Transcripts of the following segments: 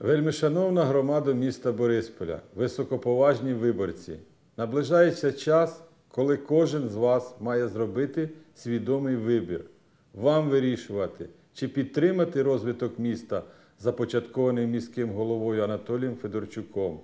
Вельмишановна громада міста Борисполя, високоповажні виборці, наближається час, коли кожен з вас має зробити свідомий вибір. Вам вирішувати, чи підтримати розвиток міста, започаткований міським головою Анатолієм Федорчуком.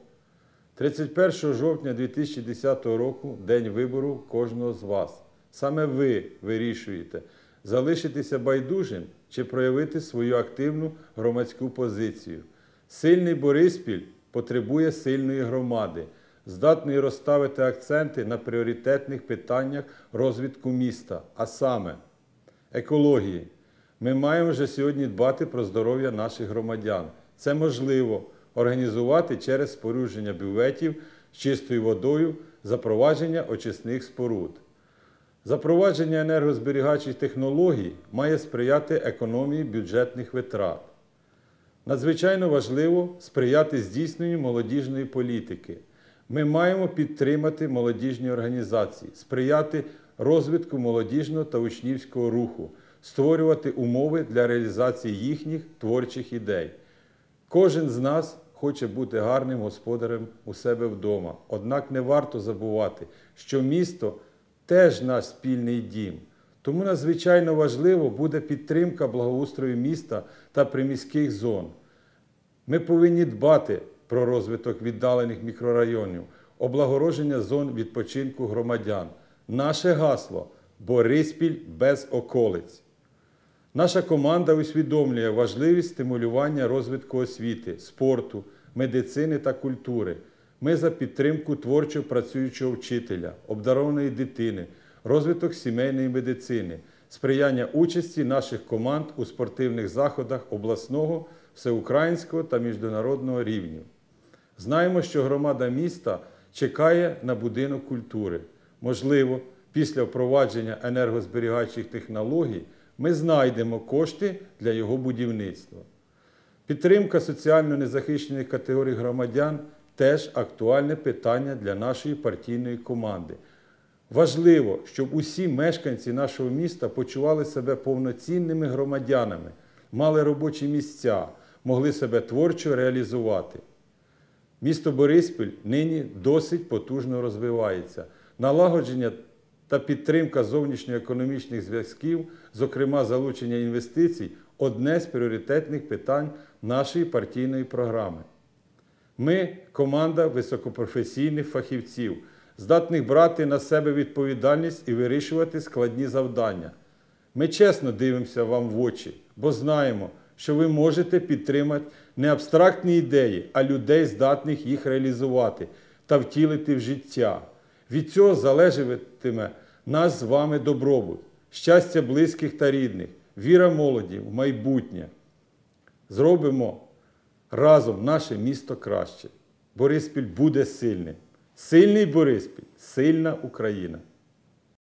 31 жовтня 2010 року день вибору кожного з вас. Саме ви вирішуєте, залишитися байдужим чи проявити свою активну громадську позицію. Сильний Бориспіль потребує сильної громади, здатної розставити акценти на пріоритетних питаннях розвитку міста, а саме екології. Ми маємо вже сьогодні дбати про здоров'я наших громадян. Це можливо організувати через спорудження бюветів з чистою водою, запровадження очисних споруд. Запровадження енергозберігаючих технологій має сприяти економії бюджетних витрат. Надзвичайно важливо сприяти здійсненню молодіжної політики. Ми маємо підтримати молодіжні організації, сприяти розвитку молодіжного та учнівського руху, створювати умови для реалізації їхніх творчих ідей. Кожен з нас хоче бути гарним господарем у себе вдома. Однак не варто забувати, що місто теж наш спільний дім. Тому надзвичайно важливо буде підтримка благоустрою міста та приміських зон. Ми повинні дбати про розвиток віддалених мікрорайонів, облагородження зон відпочинку громадян. Наше гасло Бориспіль без околиць. Наша команда усвідомлює важливість стимулювання розвитку освіти, спорту, медицини та культури. Ми за підтримку творчо працюючого вчителя, обдарованої дитини, розвиток сімейної медицини, сприяння участі наших команд у спортивних заходах обласного, всеукраїнського та міжнародного рівнів. Знаємо, що громада міста чекає на будинок культури. Можливо, після впровадження енергозберігаючих технологій ми знайдемо кошти для його будівництва. Підтримка соціально незахищених категорій громадян теж актуальне питання для нашої партійної команди. Важливо, щоб усі мешканці нашого міста почували себе повноцінними громадянами, мали робочі місця, могли себе творчо реалізувати. Місто Бориспіль нині досить потужно розвивається. Налагодження та підтримка зовнішньоекономічних зв'язків, зокрема залучення інвестицій, одне з пріоритетних питань нашої партійної програми. Ми команда високопрофесійних фахівців, здатних брати на себе відповідальність і вирішувати складні завдання. Ми чесно дивимося вам в очі, бо знаємо, що ви можете підтримати не абстрактні ідеї, а людей, здатних їх реалізувати та втілити в життя. Від цього залежатиме нас з вами добробут, щастя близьких та рідних, віра молоді в майбутнє. Зробимо разом наше місто краще. Бориспіль буде сильним. Сильний Бориспіль, сильна Україна.